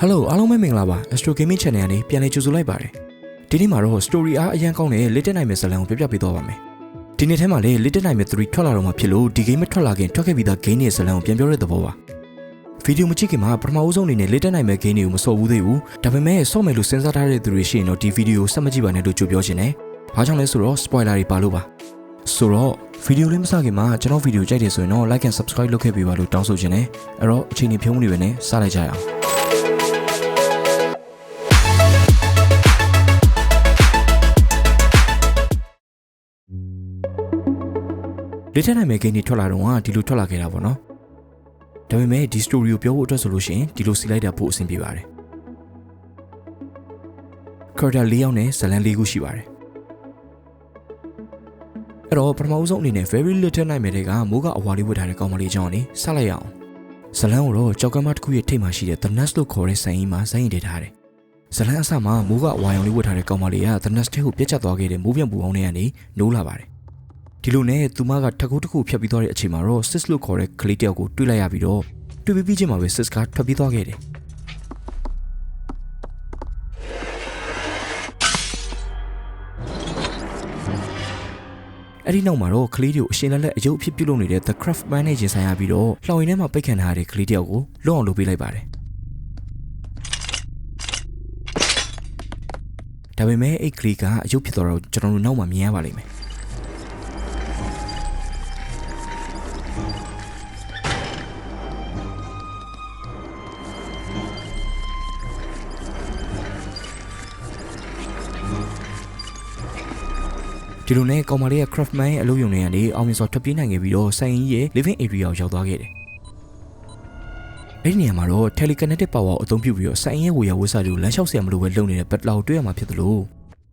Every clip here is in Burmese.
ဟယ်လိုအားလုံးပဲမင်္ဂလာပါ Astro Gaming Channel ကနေပြန်လည်ကြိုဆိုလိုက်ပါတယ်ဒီနေ့မှာတော့ story အားအရန်ကောင်းတဲ့ Little Nightmare ဇာတ်လမ်းကိုပြပြပေးသွားပါမယ်ဒီနေ့ထဲမှာလေ Little Nightmare 3ထွက်လာတော့မှဖြစ်လို့ဒီ game မထွက်လာခင်ထွက်ခဲ့ပြီးသား game ရဲ့ဇာတ်လမ်းကိုပြန်ပြောတဲ့သဘောပါဗီဒီယိုမကြည့်ခင်မှာပထမဦးဆုံးအနေနဲ့ Little Nightmare game တွေကိုမစော်ဘူးသေးဘူးဒါပေမဲ့စော့မယ်လို့စဉ်းစားထားတဲ့သူတွေရှိရင်တော့ဒီဗီဒီယိုဆက်မကြည့်ပါနဲ့လို့ကြိုပြောချင်တယ်ဘာကြောင့်လဲဆိုတော့ spoiler တွေပါလို့ပါဆိုတော့ဗီဒီယိုလေးမစခင်မှာကျွန်တော်ဗီဒီယိုကြိုက်တယ်ဆိုရင်တော့ like and subscribe လုပ်ခဲ့ပေးပါလို့တောင်းဆိုချင်တယ်အဲ့တော့အချိန်ကြီးဖြုံးနေပဲနဲ့စလိုက်ကြရအောင် လက်ထက်နိုင်မဲ့ဂိမ်းတွေထွက်လာတော့ကဒီလိုထွက်လာခဲ့တာပေါ့နော်ဒါပေမဲ့ဒီ story ကိုပြောဖို့အတွက်ဆိုလို့ရှိရင်ဒီလိုစီလိုက်တာပို့အဆင်ပြေပါတယ် character ၄ယောက်နဲ့ဇလန်၄ခုရှိပါတယ်အဲ့တော့ပထမဦးဆုံးအနေနဲ့ very little nightmare တွေကမိုးကအဝါလေးဝတ်ထားတဲ့ကောင်မလေးအကြောင်းကနေဆက်လိုက်ရအောင်ဇလန်ကိုတော့ကြောက်ကမ်းမတစ်ခုရဲ့ထိပ်မှာရှိတဲ့ the nest လို့ခေါ်တဲ့ဆိုင်ကြီးမှာဇိုင်းရင်တည်ထားတယ်ဇလန်အစမှာမိုးကအဝါရောင်လေးဝတ်ထားတဲ့ကောင်မလေးက the nest ထဲကိုပြတ်ကျသွားခဲ့တဲ့မိုးပြန်ပူအောင်ထဲကနေနိုးလာပါတယ် ဒီလိုနဲ့သူမကထကူးတစ်ခုဖြတ်ပြီးသွားတဲ့အချိန်မှာတော့ sis လို့ခေါ်တဲ့ကလေးတယောက်ကိုတွေ့လိုက်ရပြီးတော့တွေ့ပြီးပြီးချင်းမှာပဲ sis ကထွက်ပြီးသွားခဲ့တယ်အဲ့ဒီနောက်မှာတော့ကလေးတွေကိုအရှင်လက်လက်အယုတ်အဖြစ်ပြုလုပ်နေတဲ့ The Craft Man နဲ့ရင်ဆိုင်ရပြီးတော့လှောင်ရင်ထဲမှာပိတ်ခံထားရတဲ့ကလေးတယောက်ကိုလွတ်အောင်လုပ်ပေးလိုက်ပါတယ်ဒါပေမဲ့အဲ့ကလေးကအယုတ်ဖြစ်သွားတော့ကျွန်တော်တို့နောက်မှမြင်ရပါလိမ့်မယ် ဒီလိုနဲ့ကောင်မလေးရဲ့ craftman ရဲ့အလုပ်ရုံတွေကနေအောင်မြင်စွာထွက်ပြေးနိုင်ခဲ့ပြီးတော့ဆိုင်ရင်ကြီးရဲ့ living area ကိုရောက်သွားခဲ့တယ်။အဲ့ဒီနေရာမှာတော့ telekinetic power ကိုအသုံးပြုပြီးတော့ဆိုင်ရင်ရဲ့ဝေယဝစ်စာတွေကိုလမ်းလျှောက်ဆရာမလို့ပဲလုပ်နေတဲ့ battle ကိုတွေ့ရမှာဖြစ်သလို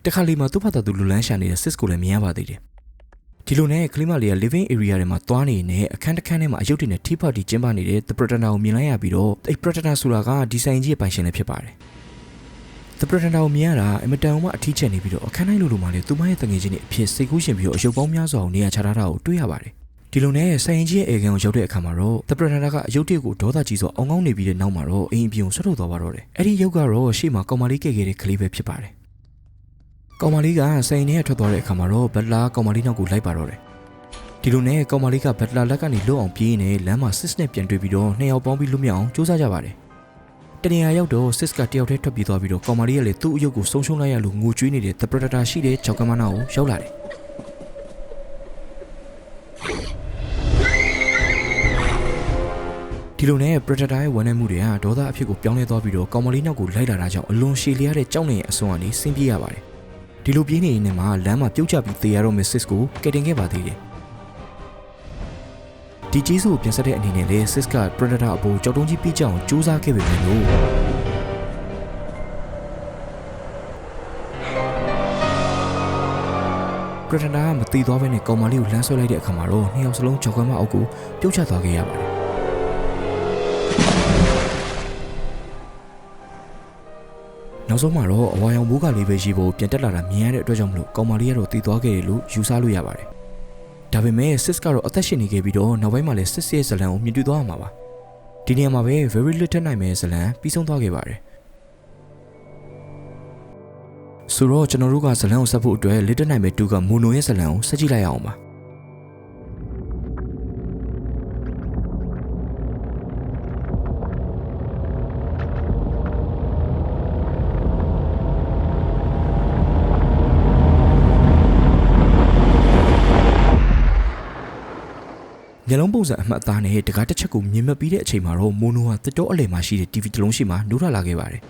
တခါလေမှာသူ့ဘာသာသူလူလန်းရှာနေတဲ့ sis ကိုလည်းမြင်ရပါသေးတယ်။ဒီလိုနဲ့ကလေးမလေးက living area တွေမှာသွားနေနေအခန်းတစ်ခန်းထဲမှာအယုတ်တွေနဲ့ tea party ကျင်းပနေတဲ့ the pretender ကိုမြင်လိုက်ရပြီးတော့အဲ့ pretender ဆိုတာကဒီဆိုင်ကြီးရဲ့ပိုင်ရှင်လည်းဖြစ်ပါတယ်။ The Pretender ကိုမြင်ရတာအင်မတန်မှအထီးကျန်နေပြီးတော့အခန်းတိုင်းလိုလိုမှလည်းသူမရဲ့တငယ်ချင်းတွေအဖြစ်စိတ်ကူးရှင်ပြီးတော့အယုတ်ပေါင်းများစွာကိုနေရာချထားတာကိုတွေ့ရပါတယ်။ဒီလိုနဲ့ဆိုင်ရင်ကြီးရဲ့အေကန်ကိုရောက်တဲ့အခါမှာတော့ The Pretender ကအယုတ်တွေကိုဒေါသကြီးစွာအောင်ကောင်းနေပြီးတဲ့နောက်မှာတော့အိမ်အပြင်ကိုဆွတ်ထုတ်သွားပါတော့တယ်။အဲ့ဒီရုပ်ကတော့ရှေ့မှာကောင်မလေးကဲခဲ့တဲ့ကလေးပဲဖြစ်ပါတယ်။ကောင်မလေးကဆိုင်ရင်ထဲကထွက်သွားတဲ့အခါမှာတော့ဘတ်လာကောင်မလေးနောက်ကိုလိုက်ပါတော့တယ်။ဒီလိုနဲ့ကောင်မလေးကဘတ်လာလက်ကနေလွတ်အောင်ပြေးနေလမ်းမှာစစ်နဲ့ပြန်တွေ့ပြီးတော့နှစ်ယောက်ပေါင်းပြီးလွတ်မြောက်အောင်စူးစမ်းကြပါတယ်။ တနေရာရောက်တော့ sis ကတယောက်တည်းထွက်ပြေးသွားပြီးတော့ကောင်မလေးကလည်းသူ့အယုတ်ကိုဆုံးရှုံးလိုက်ရလို့ငိုကြွေးနေတဲ့ the predator ရှိတဲ့ချောက်ကမနာကိုရောက်လာတယ်ဒီလိုနဲ့ predator ရဲ့ဝန်ထဲမှုတွေကဒေါသအဖြစ်ကိုပြောင်းလဲသွားပြီးတော့ကောင်မလေးနောက်ကိုလိုက်လာတာကြောင့်အလွန်ရှည်လျားတဲ့ကြောက်နေရဲ့အစွမ်းကနေဆင်းပြေးရပါတယ်ဒီလိုပြေးနေရင်မှလမ်းမှာပြုတ်ကျပြီးသေရတော့ Mrs ကိုကယ်တင်ခဲ့ပါသေးတယ် ဒီကြီးစုကိုပြင်ဆက်တဲ့အနေနဲ့လေ sis က predator အပေါ်ကြောက်တုံးကြီးပြကြအောင်စူးစမ်းခဲ့ပေမဲ့လို့ပရတနာကမတီသွားဘဲနဲ့ကောင်မလေးကိုလှမ်းဆွဲလိုက်တဲ့အခါမှာတော့နှစ်ယောက်စလုံးကြောက်ကမ်းမအောက်ကိုပြုတ်ချသွားခဲ့ရပါတယ်နောက်ဆုံးမှာတော့အဝါရောင်ဘိုးကလေးပဲရေးဖို့ပြန်တက်လာတာမြင်ရတဲ့အတွက်ကြောင့်မလို့ကောင်မလေးကတော့တီသွားခဲ့တယ်လို့ယူဆလို့ရပါတယ် ဒါပေမဲ့ sis ကတော့အသက်ရှင်နေခဲ့ပြီးတော့နောက်ပိုင်းမှာလည်း sis ရဲ့ဇလံကိုမြင်တွေ့သွားရမှာပါဒီနေရာမှာပဲ very little nightmare ဇလံပြီးဆုံးသွားခဲ့ပါတယ်ဆိုတော့ကျွန်တော်တို့ကဇလံကိုဆက်ဖို့အတွက် little nightmare 2ကမိုနိုရဲ့ဇလံကိုဆက်ကြည့်လိုက်အောင်ပါ ညလုံးပုံစံအမှတ်အသားနဲ့တကားတစ်ချက်ကိုမြင်မပြီးတဲ့အချိန်မှာတော့မိုနိုဟာတစ်တော့အလယ်မှာရှိတဲ့ TV တစ်လုံးရှိမှနိုးထလာခဲ့ပါတယ်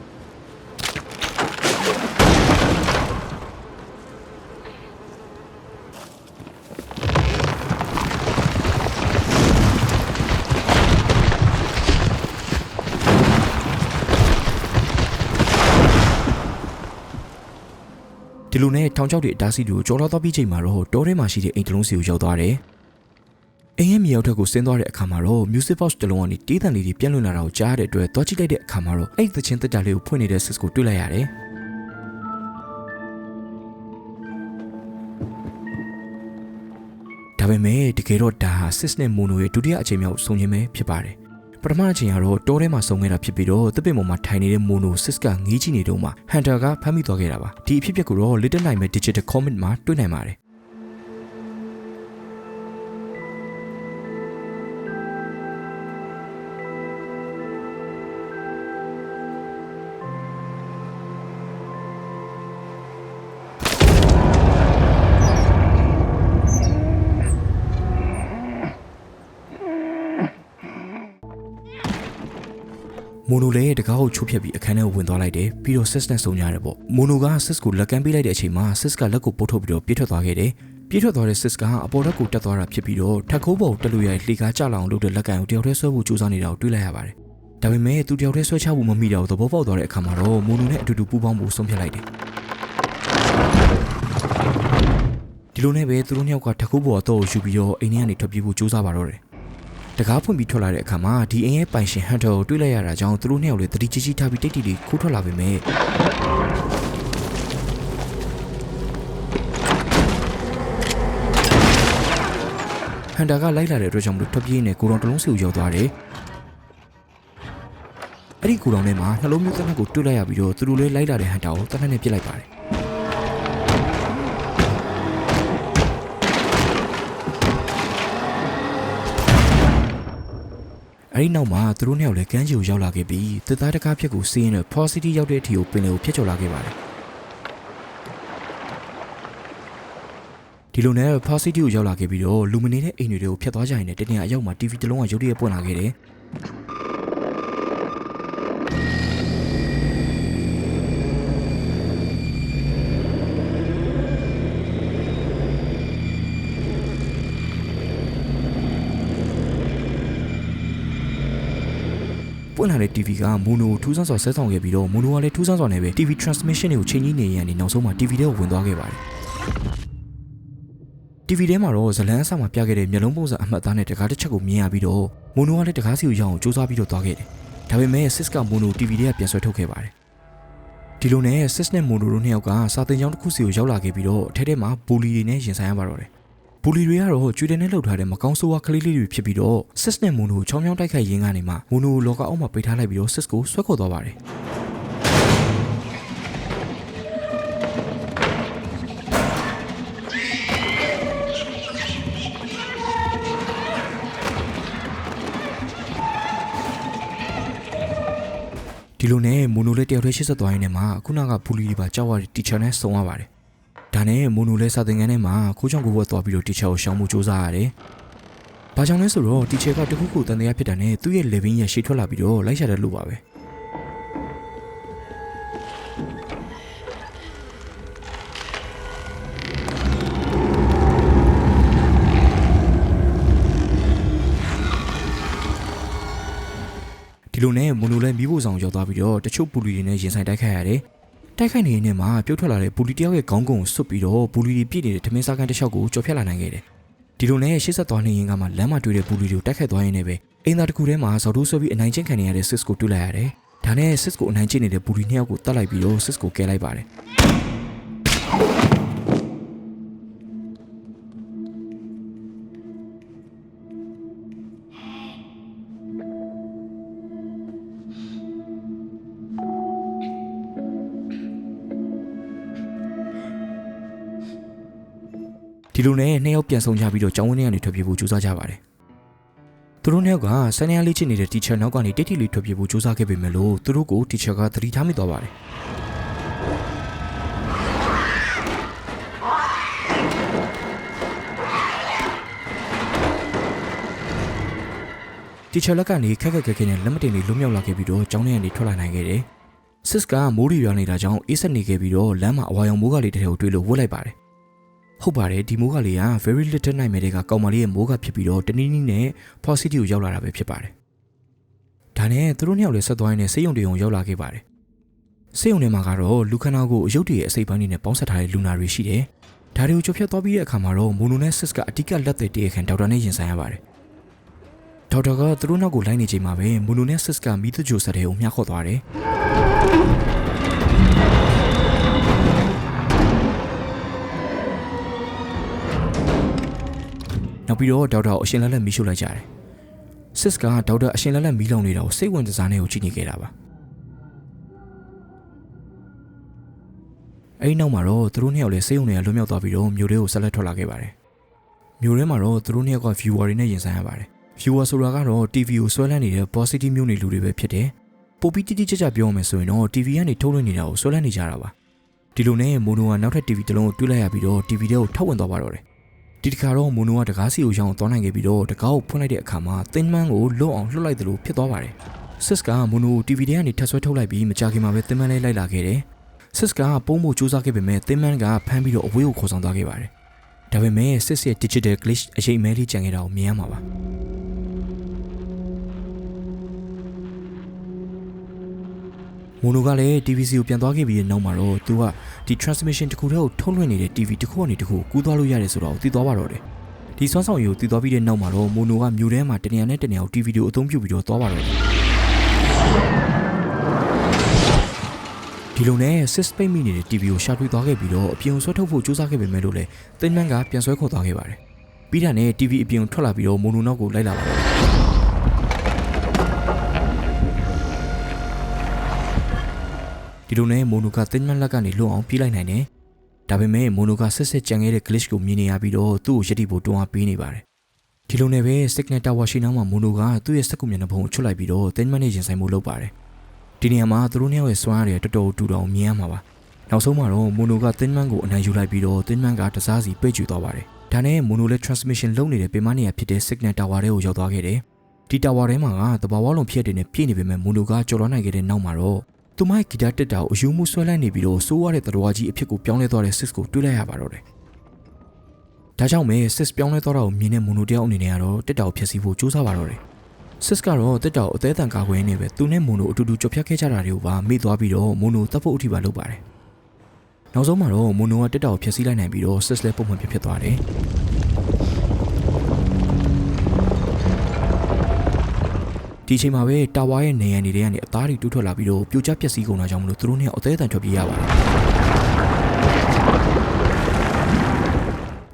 ဒီလိုနဲ့ထောင်ချောက်တွေအတားစီတွေကိုကြော်လာတော့ပြီးချိန်မှာတော့တောထဲမှာရှိတဲ့အိမ်တစ်လုံးစီကိုရောက်သွားတယ် အိမ်ရဲ့မြေအောက်ထပ်ကိုဆင်းသွားတဲ့အခါမှာတော့ music box တစ်လုံးကနေတေးသံလေးတွေပြန့်လွင့်လာတာကိုကြားရတဲ့အတွက်သွားကြည့်လိုက်တဲ့အခါမှာတော့အဲ့ဒီသချင်းတက်တာလေးကိုဖွင့်နေတဲ့ sis ကိုတွေ့လိုက်ရတယ်ဒါပေမဲ့တကယ်တော့ဒါဟာ sis နဲ့ mono ရဲ့ဒုတိယအချိန်မြောက်ဆုံခြင်းပဲဖြစ်ပါတယ်ပထမအချိန်ကတော့တောထဲမှာဆုံခဲ့တာဖြစ်ပြီးတော့တစ်ပင်ပေါ်မှာထိုင်နေတဲ့မိုနိုစစ်ကငေးကြည့်နေတော့မှဟန်တာကဖမ်းမိသွားခဲ့တာပါဒီအဖြစ်အပျက်ကိုတော့ Little Nightmare Digital Comic မှာတွေ့နိုင်ပါတယ် မိုနိုလည်းတကားကိုချိုးဖြက်ပြီးအခန်းထဲကိုဝင်သွားလိုက်တယ်ပြီးတော့ sis နဲ့ဆုံကြရတယ်ပေါ့မိုနိုက sis ကိုလက်ကမ်းပေးလိုက်တဲ့အချိန်မှာ sis ကလက်ကိုပုတ်ထုတ်ပြီးတော့ပြေးထွက်သွားခဲ့တယ်ပြေးထွက်သွားတဲ့ sis ကအပေါ်ဓာတ်ကိုတက်သွားတာဖြစ်ပြီးတော့ထက်ခိုးပေါ်ကိုတက်လို့ရတဲ့လှေကားကြလောင်လုပ်တဲ့လက်ကမ်းကိုတယောက်တည်းဆွဲဖို့ကြိုးစားနေတာကိုတွေ့လိုက်ရပါတယ်ဒါပေမဲ့သူတယောက်တည်းဆွဲချဖို့မမိတော့သဘောပေါက်သွားတဲ့အခါမှာတော့မိုနိုနဲ့အတူတူပူးပေါင်းဖို့ဆုံးဖြတ်လိုက်တယ်ဒီလိုနဲ့ပဲသူတို့နှစ်ယောက်ကထက်ခိုးပေါ်တော့ယူပြီးတော့အိမ်ထဲကနေထွက်ပြေးဖို့ကြိုးစားပါတော့တယ် တကားဖွင့်ပြီးထွက်လာတဲ့အခါမှာဒီအိမ်ရဲ့ပိုင်ရှင်ဟန်တာကိုတွေ့လိုက်ရတာကြောင့်သူတို့နှစ်ယောက်လည်းတတိကြီးကြီးထားပြီးတိတ်တိတ်လေးခိုးထွက်လာပေမဲ့ဟန်တာကလိုက်လာတဲ့အတွက်ကြောင့်မလို့ထွက်ပြေးနေကိုတော်တလုံးစီကိုရောက်သွားတယ်အဲ့ဒီကိုတော်ထဲမှာနှလုံးမျိုးတစ်နက်ကိုတွေ့လိုက်ရပြီးတော့သူတို့လည်းလိုက်လာတဲ့ဟန်တာကိုတစ်နက်နဲ့ပြစ်လိုက်ပါတယ် အဲ့ဒီနောက်မှာသူတို့နှစ်ယောက်လည်းကမ်းခြေကိုရောက်လာခဲ့ပြီးတစ်သားတစ်ကားဖြက်ကိုစီးရင်တော့ positive ရောက်တဲ့အထိကိုပင်လယ်ကိုဖျက်ချော်လာခဲ့ပါတယ်ဒီလိုနဲ့ positive ကိုရောက်လာခဲ့ပြီးတော့လူမနေတဲ့အိမ်တွေကိုဖျက်သွားကြရင်လည်းတနေ့အရောက်မှာ TV တစ်လုံးကရုတ်တရက်ပွင့်လာခဲ့တယ် ပွင့်လာတဲ့ TV ကမိုနိုထူးဆန်းစွာဆက်ဆောင်ခဲ့ပြီးတော့မိုနိုကလည်းထူးဆန်းစွာနဲ့ပဲ TV transmission တွေကိုချိန်ကြီးနေရန်နေနောက်ဆုံးမှာ TV ထဲကိုဝင်သွားခဲ့ပါတယ် TV ထဲမှာတော့ဇလန်းအစမှာပြခဲ့တဲ့မျက်လုံးပုံစံအမှတ်အသားနဲ့တကားတစ်ချက်ကိုမြင်ရပြီးတော့မိုနိုကလည်းတကားစီကိုရအောင်စူးစမ်းပြီးတော့သွားခဲ့တယ်။ဒါပေမဲ့ Sis ကမိုနို TV ထဲကပြန်ဆွဲထုတ်ခဲ့ပါတယ်။ဒီလိုနဲ့ Sis နဲ့မိုနိုတို့နှစ်ယောက်ကစာသင်ကျောင်းတစ်ခုစီကိုရောက်လာခဲ့ပြီးတော့အထက်ထဲမှာဘူလီတွေနဲ့ရင်ဆိုင်ရပါတော့တယ်။ ဘူလီတွေကတော့ကျွေးတဲ့နဲ့လှုပ်ထားတဲ့မကောင်းဆိုးဝါးကလေးလေးတွေဖြစ်ပြီးတော့ Sis နဲ့မိုနိုချောင်းချောင်းတိုက်ခိုက်ရင်းကနေမှမိုနိုလောကအောက်မှာပိတ်ထားလိုက်ပြီးတော့ Sis ကိုဆွဲခေါ်သွားပါတယ်။ဒီလိုနဲ့မိုနိုလည်းတယောက်တည်းရှစ်ဆက်သွားရင်းနဲ့မှာခုနကဘူလီတွေပါကြောက်ရတဲ့တီချာနဲ့ဆုံရပါတယ်။ ဒါနဲ့မိုနိုလည်းစာသင်ခန်းထဲမှာခိုးချောင်းကိုဘွက်သွားပြီးတော့တီချာကိုရှောင်မှုစူးစမ်းရတယ်။ဘာကြောင့်လဲဆိုတော့တီချာကတခုခုတန်တရားဖြစ်တာနဲ့သူ့ရဲ့ level ရဲ့ရှေ့ထွက်လာပြီးတော့လိုက်ရှာတဲ့လို့ပါပဲ။ဒီလိုနဲ့မိုနိုလည်းမိဖို့ဆောင်ရောက်သွားပြီးတော့တချို့ဘူလီတွေနဲ့ရင်ဆိုင်တိုက်ခိုက်ရတယ်။ တိုက်ခိုက်နေနေမှာပြုတ်ထွက်လာတဲ့ဘူလီတယောက်ရဲ့ခေါင်းကုန်းကိုဆွတ်ပြီးတော့ဘူလီတွေပြည့်နေတဲ့ထမင်းစားကန်တစ်လျှောက်ကိုကျော်ဖြတ်လာနိုင်ခဲ့တယ်။ဒီလိုနဲ့ရှေ့ဆက်သွားနေရင်ကမှလမ်းမှာတွေ့တဲ့ဘူလီတွေကိုတိုက်ခိုက်သွားရင်းနဲ့ပဲအင်သာတစ်ခုထဲမှာဇော်တိုးဆွဲပြီးအနိုင်ကျင့်ခံနေရတဲ့စစ်ကိုတွေ့လိုက်ရတယ်။ဒါနဲ့စစ်ကိုအနိုင်ကျင့်နေတဲ့ဘူလီနှစ်ယောက်ကိုတတ်လိုက်ပြီးတော့စစ်ကိုကဲလိုက်ပါတယ်။ ဒီလိုနဲ့နှစ်ယောက်ပြန်ဆောင်ကြပြီးတော့ကျောင်းဝင်းထဲကနေထွက်ပြေးဖို့ကြိုးစားကြပါတယ်။သူတို့နှစ်ယောက်ကဆန်းရလေးချစ်နေတဲ့ teacher နောက်ကနေတိတ်တိတ်လေးထွက်ပြေးဖို့ကြိုးစားခဲ့ပေမဲ့လို့သူတို့ကို teacher ကသတိထားမိသွားပါတယ်။ teacher လက်ကနေခက်ခက်ခဲခဲနဲ့လက်မတင်လေးလွတ်မြောက်လာခဲ့ပြီးတော့ကျောင်းထဲကနေထွက်လာနိုင်ခဲ့တယ်။ sis ကမိုးရီရွာနေတာကြောင့်အေးဆက်နေခဲ့ပြီးတော့လမ်းမှာအဝါရောင်မိုးကလေးတစ်ထည်ကိုတွေ့လို့ဝတ်လိုက်ပါတယ်။ ဟုတ်ပါတယ်ဒီမိုးကလေးက very little nightmare တွေကကောင်မလေးရဲ့မိုးကဖြစ်ပြီးတော့တနည်းနည်းနဲ့ positive ကိုရောက်လာတာပဲဖြစ်ပါတယ်။ဒါနဲ့သူတို့နှစ်ယောက်လည်းဆက်သွားရင်းနဲ့စေယုံတရုံရောက်လာခဲ့ပါတယ်။စေယုံထဲမှာကတော့လူခန္ဓာကိုယ်အယုတ်တည်းရဲ့အစိပ်ပိုင်းတွေနဲ့ပေါင်းဆက်ထားတဲ့လူနာတွေရှိတယ်။ဒါတွေကိုကြိုဖြတ်သွားပြီးတဲ့အခါမှာတော့မိုနိုနဲ့ sis ကအဓိကလက်သက်တည်းခံဒေါက်တာနဲ့ရင်ဆိုင်ရပါတယ်။ဒေါက်တာကသူတို့နောက်ကိုလိုက်နေချိန်မှာပဲမိုနိုနဲ့ sis ကမိသကြိုဆက်တဲ့ကိုမျှခေါ်သွားတယ်။ နောက်ပြီးတော့ဒေါက်တာကိုအရှင်လက်လက်မီးရှို့လိုက်ကြတယ်။စစ်ကဒေါက်တာအရှင်လက်လက်မီးလောင်နေတာကိုစိတ်ဝင်စားနေကိုကြည့်နေခဲ့တာပါအဲဒီနောက်မှာတော့သူတို့နှစ်ယောက်လည်းစိတ်ုံတွေကလွတ်မြောက်သွားပြီးတော့မြို့တွေကိုဆက်လက်ထွက်လာခဲ့ပါတယ်မြို့ထဲမှာတော့သူတို့နှစ်ယောက်က viewer တွေနဲ့ရင်ဆိုင်ရပါတယ် viewer ဆိုတာကတော့ TV ကိုဆွဲလန်းနေတဲ့ positive မျိုးနေလူတွေပဲဖြစ်တယ်ပိုပြီးတိတိကျကျပြောရမယ်ဆိုရင်တော့ TV ကနေထုတ်လွှင့်နေတာကိုဆွဲလန်းနေကြတာပါဒီလိုနဲ့မိုနိုကနောက်ထပ် TV တစ်လုံးကိုတွေးလိုက်ရပြီးတော့ TV ထဲကိုထောက်ဝင်သွားပါတော့တယ် ဒီတစ်ခါတော့မိုနိုကတကားစီကိုရောင်းသွားနိုင်ခဲ့ပြီးတော့တကားကိုဖွင့်လိုက်တဲ့အခါမှာသင်းမန်းကိုလွတ်အောင်လှုပ်လိုက်သလိုဖြစ်သွားပါတယ်စစ်ကမိုနိုကို TV ထဲကနေထပ်ဆွဲထုတ်လိုက်ပြီးမကြခင်မှာပဲသင်းမန်းလေးလိုက်လာခဲ့တယ်စစ်ကပုံးဖို့စူးစမ်းခဲ့ပေမဲ့သင်းမန်းကဖမ်းပြီးတော့အဝေးကိုခေါ်ဆောင်သွားခဲ့ပါတယ်ဒါပေမဲ့စစ်ရဲ့ digital glitch အရေးအမဲလေးကြံခဲ့တာကိုမြင်ရမှာပါမိုနိုကလည်း TVC ကိုပြန်သွားခဲ့ပြီးတဲ့နောက်မှာတော့သူက ဒီ transmission တစ်ခုတည်းကိုထုတ်လွှင့်နေတဲ့ TV တစ်ခုကနေတစ်ခုကူးသွားလို့ရတယ်ဆိုတော့သိသွားပါတော့တယ်ဒီစွမ်းဆောင်ရည်ကိုသိသွားပြီးတဲ့နောက်မှာတော့မိုနိုကမြို့ထဲမှာတနေရာနဲ့တနေရာကို TV တွေကိုအသုံးပြုပြီးတော့သွားပါတော့တယ်ဒီလိုနဲ့ sys ပိတ်မိနေတဲ့ TV ကိုရှာတွေ့သွားခဲ့ပြီးတော့အပြင်ကိုဆွဲထုတ်ဖို့ကြိုးစားခဲ့ပေမဲ့လို့လည်းသင်းမန်းကပြန်ဆွဲခေါ်သွားခဲ့ပါတယ်ပြီးတာနဲ့ TV အပြင်ကိုထွက်လာပြီးတော့မိုနိုနောက်ကိုလိုက်လာပါတယ် ဒီလိုနဲ့မိုနိုကသင်းမန်းလက်ကနေလွတ်အောင်ပြေးလိုက်နိုင်တယ်ဒါပေမဲ့မိုနိုကဆက်ဆက်ကြံခဲ့တဲ့ glitch ကိုမြင်နေရပြီးတော့သူ့ကိုရည်တည်ဖို့တွန်းအားပေးနေပါတယ်ဒီလိုနဲ့ပဲ signal tower ရှိနောက်မှာမိုနိုကသူ့ရဲ့စက်ကူမျက်နှာဖုံးကိုချွတ်လိုက်ပြီးတော့သင်းမန်းနဲ့ရင်ဆိုင်မှုလုပ်ပါတယ်ဒီနေရာမှာသူတို့နှစ်ယောက်ရဲ့စွမ်းအားတွေတော်တော်တူတောင်မြင်ရမှာပါနောက်ဆုံးမှာတော့မိုနိုကသင်းမန်းကိုအနိုင်ယူလိုက်ပြီးတော့သင်းမန်းကတစားစီပိတ်ကျူသွားပါတယ်ဒါနဲ့မိုနိုလည်း transmission လုပ်နေတဲ့ပင်မနေရာဖြစ်တဲ့ signal tower တွေကိုရောက်သွားခဲ့တယ်ဒီ tower ထဲမှာကတဘာဝလုံးဖြစ်တဲ့နဲ့ပြည့်နေပေမဲ့မိုနိုကကြော်လွှမ်းနိုင်ခဲ့တဲ့နောက်မှာတော့ သူမရဲ့ဂီတာတက်တာကိုအယူမှုဆွဲလိုက်နေပြီးတော့စိုးရတဲ့တတော်ကြီးအဖြစ်ကိုပြောင်းလဲသွားတဲ့ sis ကိုတွေးလိုက်ရပါတော့တယ်ဒါကြောင့်မဲ sis ပြောင်းလဲသွားတာကိုမြင်တဲ့မိုနိုတယောက်အနေနဲ့ကတော့တက်တာကိုဖျက်ဆီးဖို့ကြိုးစားပါတော့တယ် sis ကတော့တက်တာကိုအသေးအံကာကွယ်နေပဲသူနဲ့မိုနိုအတူတူကြော်ဖြတ်ခဲ့ကြတာတွေကိုပါမေ့သွားပြီးတော့မိုနိုတပ်ဖို့အထိပါလုပ်ပါတယ်နောက်ဆုံးမှာတော့မိုနိုကတက်တာကိုဖျက်ဆီးလိုက်နိုင်ပြီးတော့ sis လည်းပုံမှန်ဖြစ်ဖြစ်သွားတယ် ဒီချိန်မှာပဲတာဝါရဲ့နေရန်တွေထဲကနေအသားတွေတူးထွက်လာပြီးတော့ပြိုကျပျက်စီးကုန်တာကြောင့်မလို့သူတို့နဲ့အသေးအံထွက်ပြေးရပါတယ်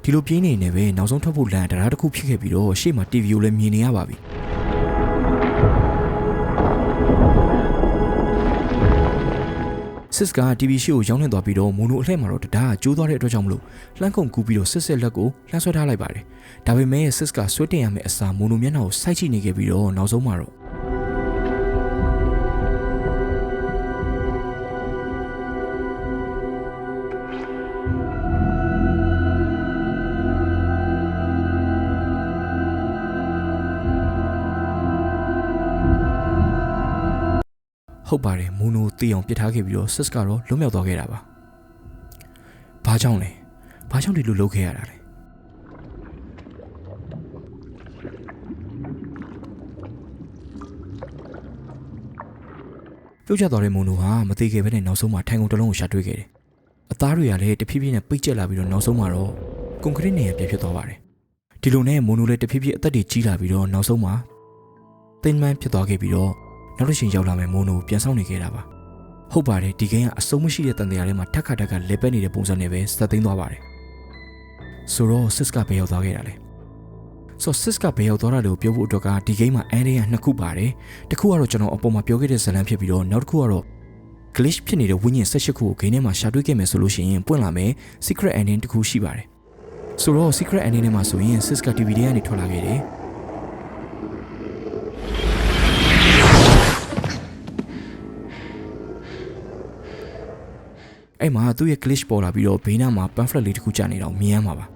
ဒီလိုပြေးနေနေပဲနောက်ဆုံးထွက်ဖို့လမ်းတရားတစ်ခုဖြစ်ခဲ့ပြီးတော့ရှေ့မှာ TV ကိုလည်းမြင်နေရပါပြီစစ်က TV ရှိကိုရောင်းနေသွားပြီးတော့မိုနိုအလှည့်မှာတော့တဒါကကျိုးသွားတဲ့အတွက်ကြောင့်မလို့လှမ်းကုန်ကူးပြီးတော့စစ်စစ်လက်ကိုလှမ်းဆွဲထားလိုက်ပါတယ်ဒါပေမဲ့စစ်ကဆွဲတင်ရမယ့်အစားမိုနိုမျက်နှာကိုစိုက်ကြည့်နေခဲ့ပြီးတော့နောက်ဆုံးမှာတော့ ဟုတ်ပါတယ်မိုနိုတီအောင်ပစ်ထားခဲ့ပြီးတော့စစ်ကတော့လွတ်မြောက်သွားခဲ့တာပါဘာကြောင့်လဲဘာကြောင့်ဒီလိုလုပ်ခဲ့ရတာလဲပြုတ်ကျသွားတဲ့မိုနိုဟာမသေးခဲ့ပဲနဲ့နောက်ဆုံးမှာထိုင်ကုန်တစ်လုံးကိုရှာတွေ့ခဲ့တယ်အသားတွေကလည်းတဖြည်းဖြည်းနဲ့ပိတ်ကျက်လာပြီးတော့နောက်ဆုံးမှာတော့ကွန်ကရစ်နေရပြဖြစ်သွားပါတယ်ဒီလိုနဲ့မိုနိုလည်းတဖြည်းဖြည်းအသက်တွေကြီးလာပြီးတော့နောက်ဆုံးမှာသင်မန်းဖြစ်သွားခဲ့ပြီးတော့ နောက်တစ်ချိန်ရောက်လာမယ်မိုနိုပြန်ဆောင်နေခဲ့တာပါဟုတ်ပါတယ်ဒီဂိမ်းကအဆုံးမရှိတဲ့တန်တရားထဲမှာထက်ခါထက်ကလေပက်နေတဲ့ပုံစံနဲ့ပဲစက်သိမ်းသွားပါတယ်ဆိုတော့စစ်ကဘယ်ရောက်သွားခဲ့တာလဲဆိုတော့စစ်ကဘယ်ရောက်သွားတာလို့ပြောဖို့အတွက်ကဒီဂိမ်းမှာအန်ရီယာနှစ်ခုပါတယ်တစ်ခုကတော့ကျွန်တော်အပေါ်မှာပြောခဲ့တဲ့ဇာတ်လမ်းဖြစ်ပြီးတော့နောက်တစ်ခုကတော့ glitch ဖြစ်နေတဲ့ဝိညာဉ်16ခုကိုဂိမ်းထဲမှာရှာတွေ့ခဲ့မယ်ဆိုလို့ရှိရင်ပွင့်လာမယ် secret ending တစ်ခုရှိပါတယ်ဆိုတော့ secret ending ထဲမှာဆိုရင် Siska TV ထဲကနေထွက်လာခဲ့တယ် အဲ့မှာသူ့ရဲ့ glitch ပေါ်လာပြီးတော့ဘေးနားမှာ pamphlet လေးတစ်ခုကျနေတော့မြင်ရမှာပါ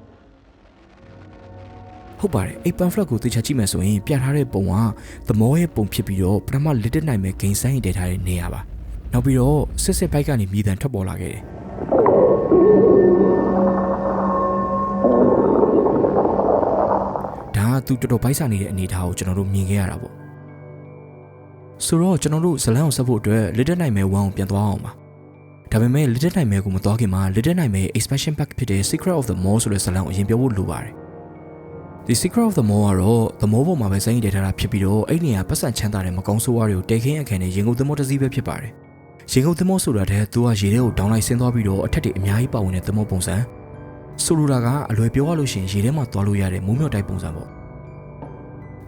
ဟုတ်ပါတယ်အဲ့ pamphlet ကိုသိချကြည့်မယ်ဆိုရင်ပြထားတဲ့ပုံကသမောရဲ့ပုံဖြစ်ပြီးတော့ပထမ little နိုင်မဲ့ဂိမ်းဆိုင်တည်ထားတဲ့နေရာပါနောက်ပြီးတော့စစ်စစ်ဘိုက်ကနေမြည်တံထွက်ပေါ်လာခဲ့တယ်ဒါကသူတော်တော်ဘိုက်စာနေတဲ့အနေအထားကိုကျွန်တော်တို့မြင်ခဲ့ရတာပေါ့ဆိုတော့ကျွန်တော်တို့ဇလန်ကိုဆက်ဖို့အတွက် little နိုင်မဲ့1ကိုပြန်သွားအောင်ပါ ဒါပေမဲ့ Little Nightmare ကိုမသွားခင်မှာ Little Nightmare expansion pack ဖြစ်တဲ့ Secret of the Mall ဆိုတဲ့ဇာတ်လမ်းကိုအရင်ပြောဖို့လိုပါတယ်ဒီ Secret of the Mall ကတော့ The Mall ပေါ်မှာပဲစိမ့်တည်ထားတာဖြစ်ပြီးတော့အဲ့နေရာပတ်စံချမ်းသာတဲ့မကောင်းဆိုးဝါးတွေကိုတဲခင်းအခန်းနဲ့ရင်ကုန်သမောတစ်စီးပဲဖြစ်ပါတယ်ရင်ကုန်သမောဆိုတာတဲ့သူကရေထဲကိုဒေါင်းလိုက်ဆင်းသွားပြီးတော့အထက်တွေအများကြီးပါဝင်တဲ့သမောပုံစံဆိုလိုတာကအလွယ်ပြောရလို့ရှိရင်ရေထဲမှာသွားလို့ရတဲ့မိုးမြော့တိုက်ပုံစံပေါ့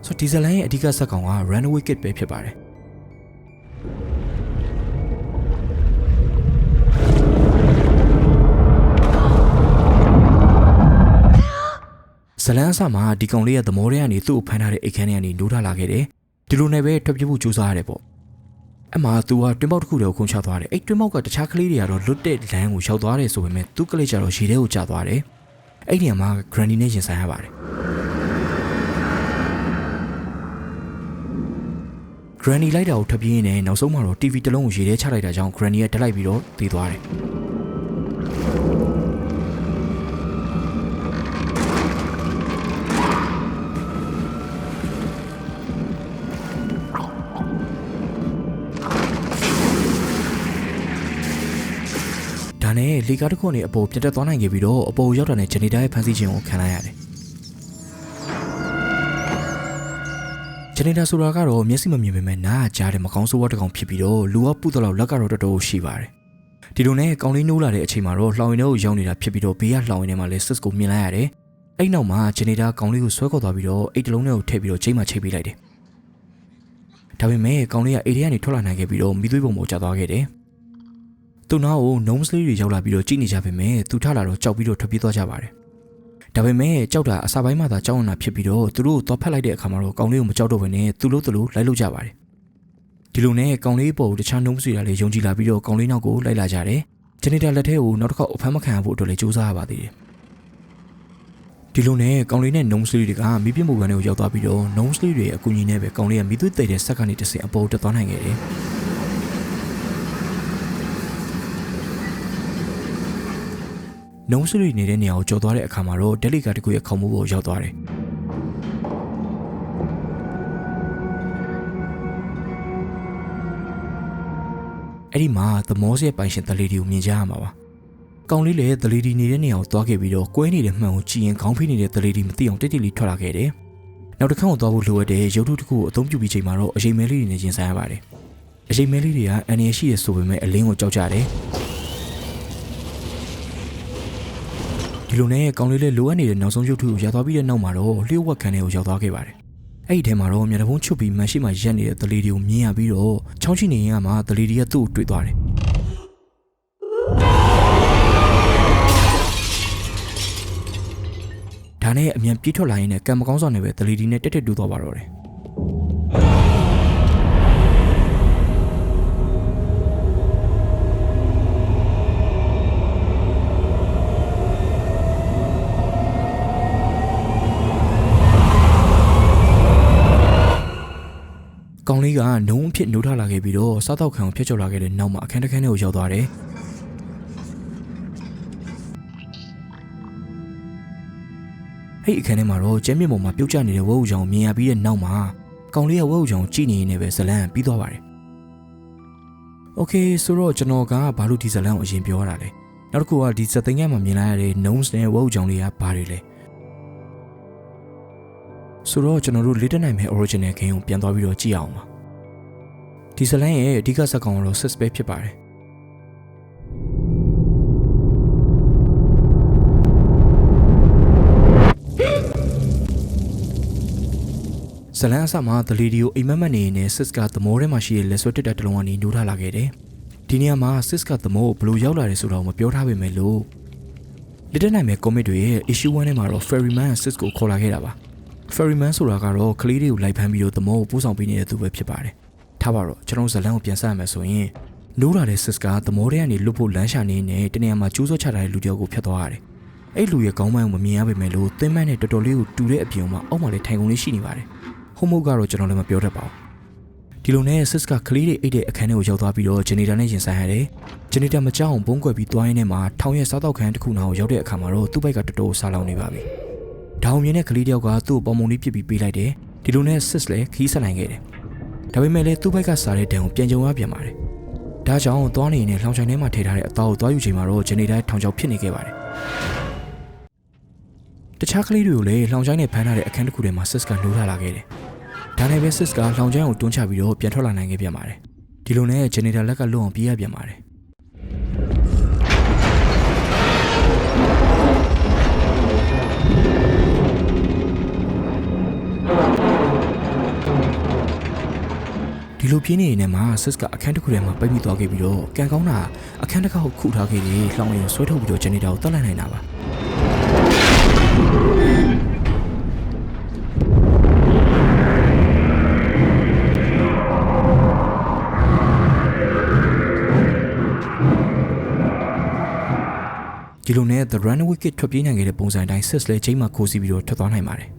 ဆိုတော့ဒီဇလန်ရဲ့အဓိကဇက်ကောင်က Runaway Kid ပဲဖြစ်ပါတယ် ဇလန်အစမှာဒီကောင်လေးရဲ့သမောထဲကနေသူ့ကိုဖမ်းထားတဲ့အိတ်ခမ်းထဲကနေနိုးထလာခဲ့တယ်ဒီလိုနဲ့ပဲထွက်ပြေးဖို့ကြိုးစားရတယ်ပေါ့အမှသူကတွင်းပေါက်တစ်ခုတည်းကိုခုန်ချသွားတယ်အဲ့တွင်းပေါက်ကတခြားကလေးတွေကတော့လွတ်တဲ့လမ်းကိုရောက်သွားတယ်ဆိုပေမဲ့သူ့ကလေးကျတော့ရေထဲကိုကျသွားတယ်အဲ့ဒီနေရာမှာ Granny နဲ့ရင်ဆိုင်ရပါတယ် Granny လိုက်တာကိုထွက်ပြေးရင်းနဲ့နောက်ဆုံးမှာတော့ TV တစ်လုံးကိုရေထဲချလိုက်တာကြောင့် Granny ကတက်လိုက်ပြီးတော့သေသွားတယ် နဲ့လေကားတစ်ခုကနေအပေါ်ပြတ်တက်သွားနိုင်ခဲ့ပြီးတော့အပေါ်ရောက်တာနဲ့ဂျနီတာရဲ့ဖန်ဆီးခြင်းကိုခံလိုက်ရတယ်ဂျနီတာဆိုတာကတော့မျက်စိမမြင်ပေမဲ့နားကြားတယ်မကောင်းဆိုးဝါးတစ်ကောင်ဖြစ်ပြီးတော့လူကပုတ်တော့လက်ကတော့တော်တော်ရှိပါတယ်ဒီလိုနဲ့ကောင်းလေးနိုးလာတဲ့အချိန်မှာတော့လှောင်ရင်တော့ရောက်နေတာဖြစ်ပြီးတော့ဘေးကလှောင်ရင်ထဲမှာလဲစစ်ကိုမြင်လိုက်ရတယ်အဲ့နောက်မှာဂျနီတာကောင်းလေးကိုဆွဲခေါ်သွားပြီးတော့အိတ်တလုံးထဲကိုထည့်ပြီးတော့ချိန်မှချိတ်ပေးလိုက်တယ်ဒါပေမဲ့ကောင်းလေးကအိတ်ထဲကနေထွက်လာနိုင်ခဲ့ပြီးတော့မိသွေးပုံပေါ်ကျသွားခဲ့တယ် သူ့နောက်ကို gnome လေးတွေရောက်လာပြီးတော့ကြည့်နေကြပေမဲ့သူထလာတော့ကြောက်ပြီးတော့ထွက်ပြေးသွားကြပါတယ်။ဒါပေမဲ့ကြောက်တာအစာပိုင်းမှသာကြောက်နေတာဖြစ်ပြီးတော့သူတို့ကိုသွားဖက်လိုက်တဲ့အခါမှာတော့ကောင်လေးကိုမကြောက်တော့ဘဲနဲ့သူ့လို့သူ့လို့လိုက်လို့ကြပါတယ်။ဒီလိုနဲ့ကောင်လေးပေါ်ကိုတခြား gnome တွေကလည်းယုံကြည်လာပြီးတော့ကောင်လေးနောက်ကိုလိုက်လာကြတယ်။ဂျနီတာလက်ထဲကိုနောက်တစ်ခေါက်အဖမ်းမခံရဖို့အတွက်လည်းစူးစမ်းရပါသေးတယ်။ဒီလိုနဲ့ကောင်လေးနဲ့ gnome တွေကမိပြမှုကန်တွေကိုရောက်သွားပြီးတော့ gnome တွေရဲ့အကူအညီနဲ့ပဲကောင်လေးကမိသွေးတိတ်တဲ့ဆက်ကနေတစ်ဆင့်အပေါ်တက်သွားနိုင်ခဲ့တယ်။ နှုံးဆွေနေတဲ့နေရာကိုကြော်သွားတဲ့အခါမှာတော့ဒက်လီကာတကူရဲ့ခေါင်းမိုးပေါ်ရောက်သွားတယ်။အဲ့ဒီမှာသမောစရဲ့ပိုင်ရှင်တလီဒီကိုမြင်ကြရမှာပါ။ကောင်လေးလည်းတလီဒီနေတဲ့နေရာကိုသွားခဲ့ပြီးတော့ကွဲနေတဲ့မှန်ကိုကြည့်ရင်ခေါင်းဖိနေတဲ့တလီဒီမသိအောင်တိတ်တိတ်လေးထွက်လာခဲ့တယ်။နောက်တစ်ခါကိုသွားဖို့လိုအပ်တဲ့ရုပ်ထုတစ်ခုကိုအသုံးပြုပြီးချိန်မှာတော့အချိန်မဲလေးတွေနဲ့ရင်ဆိုင်ရပါတယ်။အချိန်မဲလေးတွေကအန်ရရှိရဆိုပေမဲ့အလင်းကိုကြောက်ကြတယ်။ ဒီလိုနဲ့ကောင်းလေးလေးလိုအပ်နေတဲ့နောက်ဆုံးရုပ်ထုကိုရသွားပြီးတဲ့နောက်မှာတော့လျှို့ဝှက်ခန်းထဲကိုရောက်သွားခဲ့ပါတယ်။အဲ့ဒီထဲမှာတော့မျက်နှာဖုံးချွတ်ပြီးမန်ရှိမှရက်နေတဲ့တလီဒီကိုမြင်ရပြီးတော့ချောင်းချိနေရင်ကမှတလီဒီကသူ့ကိုတွေ့သွားတယ်။ဒါနဲ့အမြန်ပြေးထွက်လာရင်းနဲ့ကံမကောင်းစွာနဲ့ပဲတလီဒီနဲ့တက်တက်တူးသွားပါတော့တယ်။ ကောင်လေးကနှုံးအဖြစ်နှိုးထလာခဲ့ပြီးတော့စားတော့ခံကိုဖျက်ချော်လာခဲ့တဲ့နောက်မှာအခန်းတစ်ခန်းထဲကိုရောက်သွားတယ်။အဲ့ဒီအခန်းထဲမှာတော့ကျဲမြင့်ပေါ်မှာပြုတ်ကျနေတဲ့ဝဲဥချောင်ကိုမြင်ရပြီးတဲ့နောက်မှာကောင်လေးကဝဲဥချောင်ကိုကြည့်နေနေပဲဇလန်ပြီးသွားပါတယ်။ Okay ဆိုတော့ကျွန်တော်ကဘာလို့ဒီဇလန်ကိုအရင်ပြောရတာလဲ။နောက်တစ်ခုကဒီစက်သိန်းကမှာမြင်လိုက်ရတဲ့ nose နဲ့ဝဲဥချောင်လေးကဘာတွေလဲ။ ဆိုတော့ကျွန်တော်တို့ Little Nightmare Original Game ကိုပြန်သွားပြီးတော့ကြည့်အောင်ပါဒီဇလန်ရဲ့အဓိကဇာတ်ကောင်ကတော့ sis ပဲဖြစ်ပါတယ်ဇလန်အစမှာ The Lady ကိုအိမ်မက်မက်နေနေ sis ကသမောထဲမှာရှိတဲ့လက်ဆွဲတက်တဲ့တလုံးကနေနိုးထလာခဲ့တယ်ဒီနေရာမှာ sis ကသမောကိုဘယ်လိုရောက်လာတယ်ဆိုတာကိုမပြောထားပေမဲ့လို့ Little Nightmare comic တွေရဲ့ issue 1ထဲမှာတော့ Ferryman က sis ကိုခေါ်လာခဲ့တာပါ Ferryman ဆိုတာကတော့ကလေးတွေကိုလိုက်ဖမ်းပြီးတော့သမောကိုပို့ဆောင်ပေးနေတဲ့သူပဲဖြစ်ပါတယ်ထားပါတော့ကျွန်တော်ဇလန်ကိုပြန်ဆက်ရမယ်ဆိုရင်နိုးလာတဲ့ sis ကသမောထဲကနေလွတ်ဖို့လမ်းရှာနေနေတနေရာမှာကျိုးစောချထားတဲ့လူတယောက်ကိုဖျက်သွားရတယ်အဲ့လူရဲ့ကောင်းပန်းကိုမမြင်ရပေမဲ့လို့သင်းမန်းနဲ့တော်တော်လေးကိုတူတဲ့အပြင်မှာအောက်မှာလည်းထိုင်ကုန်လေးရှိနေပါတယ်ဟိုမို့ကတော့ကျွန်တော်လည်းမပြောတတ်ပါဘူးဒီလိုနဲ့ sis ကကလေးတွေအိတ်တဲ့အခန်းထဲကိုရောက်သွားပြီးတော့ဂျနီတာနဲ့ရင်ဆိုင်ရတယ်ဂျနီတာမကြောက်အောင်ဘုံကွယ်ပြီးသွားရင်းနဲ့မှာထောင်ရဲ့စားတော့ခန်းတစ်ခုနာကိုရောက်တဲ့အခါမှာတော့သူ့ဘက်ကတော်တော်ဆာလောင်နေပါပြီ ဒေါင်မြင်တဲ့ကလေးတယောက်ကသူ့ကိုပုံမုံလေးပြစ်ပြီးပေးလိုက်တယ်ဒီလိုနဲ့ sis လည်းခီးဆက်နိုင်ခဲ့တယ်ဒါပေမဲ့လည်းသူ့ဘက်ကစားတဲ့ဒဏ်ကိုပြန်ကြုံရပြန်ပါတယ်ဒါကြောင့်သွားနေနေလောင်ချိုင်ထဲမှာထည့်ထားတဲ့အသားကိုသွားယူချိန်မှာတော့ဂျနီတာထောင်ချောက်ဖြစ်နေခဲ့ပါတယ်တခြားကလေးတွေကိုလည်းလောင်ချိုင်းနဲ့ဖမ်းထားတဲ့အခန်းတစ်ခုထဲမှာ sis ကနိုးလာလာခဲ့တယ်ဒါနဲ့ပဲ sis ကလောင်ချိုင်းကိုတွန်းချပြီးတော့ပြန်ထွက်လာနိုင်ခဲ့ပြန်ပါတယ်ဒီလိုနဲ့ဂျနီတာလက်ကလွတ်အောင်ပြေးရပြန်ပါတယ် လိုပြင်းနေနေမှာဆစ်ကအခန်းတစ်ခုထဲမှာပိတ်မိသွားခဲ့ပြီးတော့ကန်ကောင်းတာအခန်းတစ်ခါကိုခုထားခဲ့ပြီးလောင်ရင်ဆွဲထုတ်ပြီးတော့ဂျန်နေတာကိုတတ်လိုက်နိုင်တာပါဒီလိုနဲ့ The Runaway Kid ထွက်ပြေးနိုင်ခဲ့တဲ့ပုံစံအတိုင်း Sis လည်းချိန်မှခိုးစီးပြီးတော့ထွက်သွားနိုင်ပါတယ်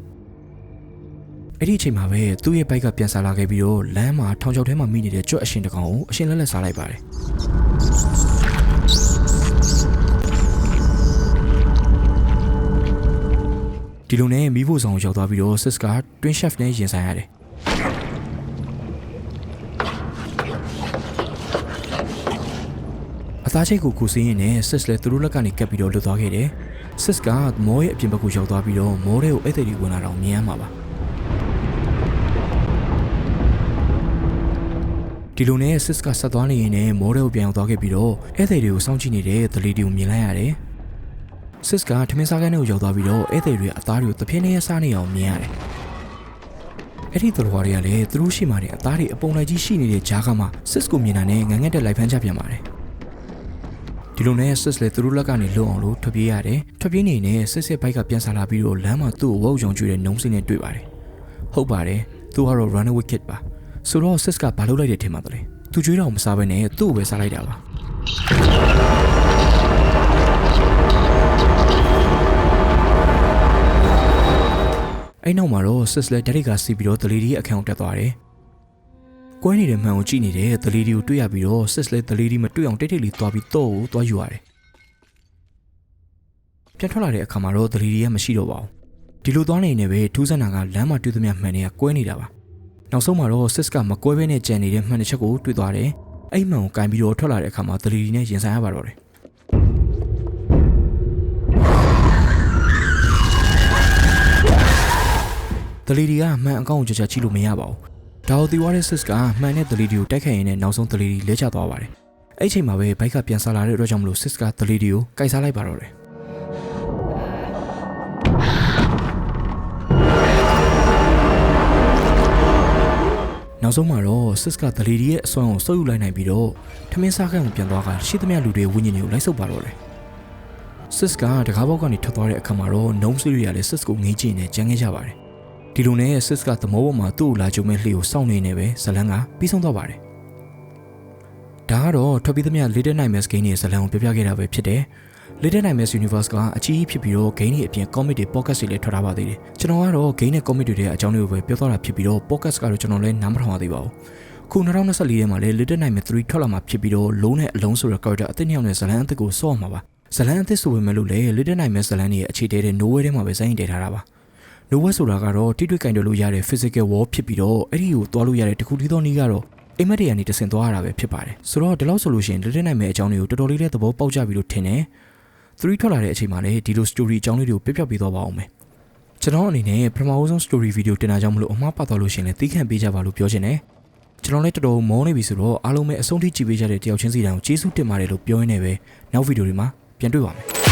အဲ့ဒီအချိန်မှာပဲသူ့ရဲ့ဘိုက်ကပြန်ဆာလာခဲ့ပြီးတော့လမ်းမှာထောင်ချောက်ထဲမှာမိနေတဲ့ကြွက်အရှင်တစ်ကောင်ကိုအရှင်လက်လက်စားလိုက်ပါတယ်ဒီလိုနဲ့မိဖို့ဆောင်ကိုရောက်သွားပြီးတော့ Sis က Twin Chef နဲ့ရင်ဆိုင်ရတယ်အသားချိတ်ကိုကူစင်းရင်နဲ့ Sis လည်းသူတို့လက်ကနေကပ်ပြီးတော့လွတ်သွားခဲ့တယ်။ Sis ကမောရဲ့အပြင်ဘက်ကိုရောက်သွားပြီးတော့မောတဲ့ကိုအဲ့တဲ့ဒီဝင်လာတော့မြင်ရမှာပါ။ ဒီလိုနဲ့ Sis ကဆက်သွားနေရင်နဲ့မောတဲ့ကိုပြန်ရောက်သွားခဲ့ပြီးတော့အဲ့တဲ့တွေကိုစောင့်ကြည့်နေတဲ့ဒလီဒီကိုမြင်လိုက်ရတယ်။ Sis ကထမင်းစားခန်းထဲကိုရောက်သွားပြီးတော့အဲ့တဲ့တွေအသားတွေကိုတပြင်းနဲ့စားနေအောင်မြင်ရတယ်။အဲ့ဒီတော်တော်တွေကလည်းသူတို့ရှိမှတဲ့အသားတွေအပုံလိုက်ကြီးရှိနေတဲ့ဂျားကမှ Sis ကိုမြင်တာနဲ့ငငက်တဲ့လိုက်ဖမ်းချပြန်ပါတယ်။ဒီလိုနဲ့ Sis လည်းသူတို့လက်ကနေလွတ်အောင်လို့ထွက်ပြေးရတယ်။ထွက်ပြေးနေနေ Sis ရဲ့ဘိုက်ကပြန်ဆလာပြီးတော့လမ်းမှာသူ့ကိုဝုတ်ယုံကျွေးတဲ့နှုံးစင်းနဲ့တွေ့ပါတယ်။ဟုတ်ပါတယ်။သူကတော့ Runaway Kid ပါ။ ဆိုတော့ Sis ကဘာလုပ်လိုက်တဲ့ထင်ပါသလဲ။သူကြွေးတော့မစားဘဲနဲ့သူ့ကိုပဲစားလိုက်တာပါ။အဲ့နောက်မှာတော့ Sis လည်းဓာတ်ရိတ်ကစီးပြီးတော့ဒလီဒီရဲ့အခန်းကိုတက်သွားတယ်။ကွဲနေတဲ့မှန်ကိုကြည့်နေတဲ့ဒလီဒီကိုတွေ့ရပြီးတော့ Sis လည်းဒလီဒီမတွေ့အောင်တိတ်တိတ်လေးသွားပြီးတော့ကိုသွားယူရတယ်။ပြန်ထွက်လာတဲ့အခါမှာတော့ဒလီဒီကမရှိတော့ပါဘူး။ဒီလိုသွားနေနေပဲထူးဆန်းတာကလမ်းမှာတွေ့သမျှမှန်တွေကကွဲနေတာပါ။ နောက်ဆုံးမှာတော့ Sis ကမကွဲဘဲနဲ့ကြံနေတဲ့မှန်တစ်ချက်ကိုတွေ့သွားတယ်။အဲ့မှန်ကိုကင်ပြီးတော့ထွက်လာတဲ့အခါမှာဒလီဒီနဲ့ရင်ဆိုင်ရပါတော့တယ်။ဒလီဒီကမှန်အကောင့်ကိုကြကြကြည့်လို့မရပါဘူး။ဒါကိုဒီဝါရဲ့ Sis ကမှန်တဲ့ဒလီဒီကိုတိုက်ခိုက်ရင်းနဲ့နောက်ဆုံးဒလီဒီလဲကျသွားပါတယ်။အဲ့ချိန်မှာပဲဘိုက်ကပြန်ဆလာတဲ့အတွက်ကြောင့်မလို့ Sis ကဒလီဒီကိုကိုက်စားလိုက်ပါတော့တယ်။ နောက်ဆုံးမှာတော့ Sis ကဒလီဒီရဲ့အစွမ်းကိုစုပ်ယူလိုက်နိုင်ပြီးတော့ထမင်းစားခန်းကိုပြန်သွားကရှိသမျှလူတွေဝိညာဉ်တွေကိုလိုက်ဆုပ်ပါတော့တယ်။ Sis ကတကားပေါက်ကနေထွက်သွားတဲ့အခါမှာတော့ Gnome ဆွေတွေကလည်း Sis ကိုငေးကြည့်နေကြမ်းခဲ့ကြပါတယ်။ဒီလိုနဲ့ Sis ကသမောပေါ်မှာသူ့ကိုလာကြုံမဲ့လှေကိုစောင့်နေနေပဲဇလန်းကပြီးဆုံးသွားပါတယ်။ဒါကတော့ထွက်ပြီးသမျှ Little Nightmares game ရဲ့ဇလန်းကိုပြပြခဲ့တာပဲဖြစ်တယ်။ Little Nightmares Universe ကအကြီးကြီးဖြစ်ပြီးတော့ game တွေအပြင် comic တွေ podcast တွေလည်းထွက်ထားပါသေးတယ်။ကျွန်တော်ကတော့ game နဲ့ comic တွေရဲ့အကြောင်းတွေကိုပဲပြောသွားတာဖြစ်ပြီးတော့ podcast ကတော့ကျွန်တော်လည်းနားမထောင်ရသေးပါဘူး။ခု2024ထဲမှာလည်း Little Nightmares 3ထွက်လာမှာဖြစ်ပြီးတော့လုံးနဲ့အလုံးဆိုတဲ့ character အသစ်နှစ်ယောက်နဲ့ဇလန်းအသစ်ကိုစော့မှာပါ။ဇလန်းအသစ်ဆိုပေမဲ့လို့လည်း Little Nightmares ဇလန်းရဲ့အခြေတဲတဲ့ Nowhere ထဲမှာပဲစိုင်းတည်ထားတာပါ။ Nowhere ဆိုတာကတော့တိတွေ့ကင်တယ်လို့ရတဲ့ physical wall ဖြစ်ပြီးတော့အဲ့ဒီကိုတွားလို့ရတဲ့တခုတည်းသောနည်းကတော့အိမ်မက်တွေကနေတဆင်သွားရတာပဲဖြစ်ပါတယ်။ဆိုတော့ဒီလောက်ဆိုလို့ရှိရင် Little Nightmares အကြောင်းတွေကိုတော်တော်လေးလည်းသဘောပေါက်ကြပြီလို့ထင်တယ်။ 3ထွက်လာတဲ့အချိန်မှာလည်းဒီလို story အကြောင်းလေးတွေကိုပြပြပေးသွားပါအောင်မယ်။ကျွန်တော်အနေနဲ့ပထမဆုံး story video တင်တာကြောင့်မလို့အမှားပတ်သွားလို့ရှိရင်လည်းသိခံပေးကြပါလို့ပြောချင်တယ်။ကျွန်တော်လည်းတော်တော်မောနေပြီဆိုတော့အားလုံးပဲအဆုံးထိကြည့်ပေးကြတဲ့တယောက်ချင်းစီတိုင်းကိုကျေးဇူးတင်ပါတယ်လို့ပြောရင်းနဲ့ပဲနောက်ဗီဒီယိုတွေမှာပြန်တွေ့ပါမယ်။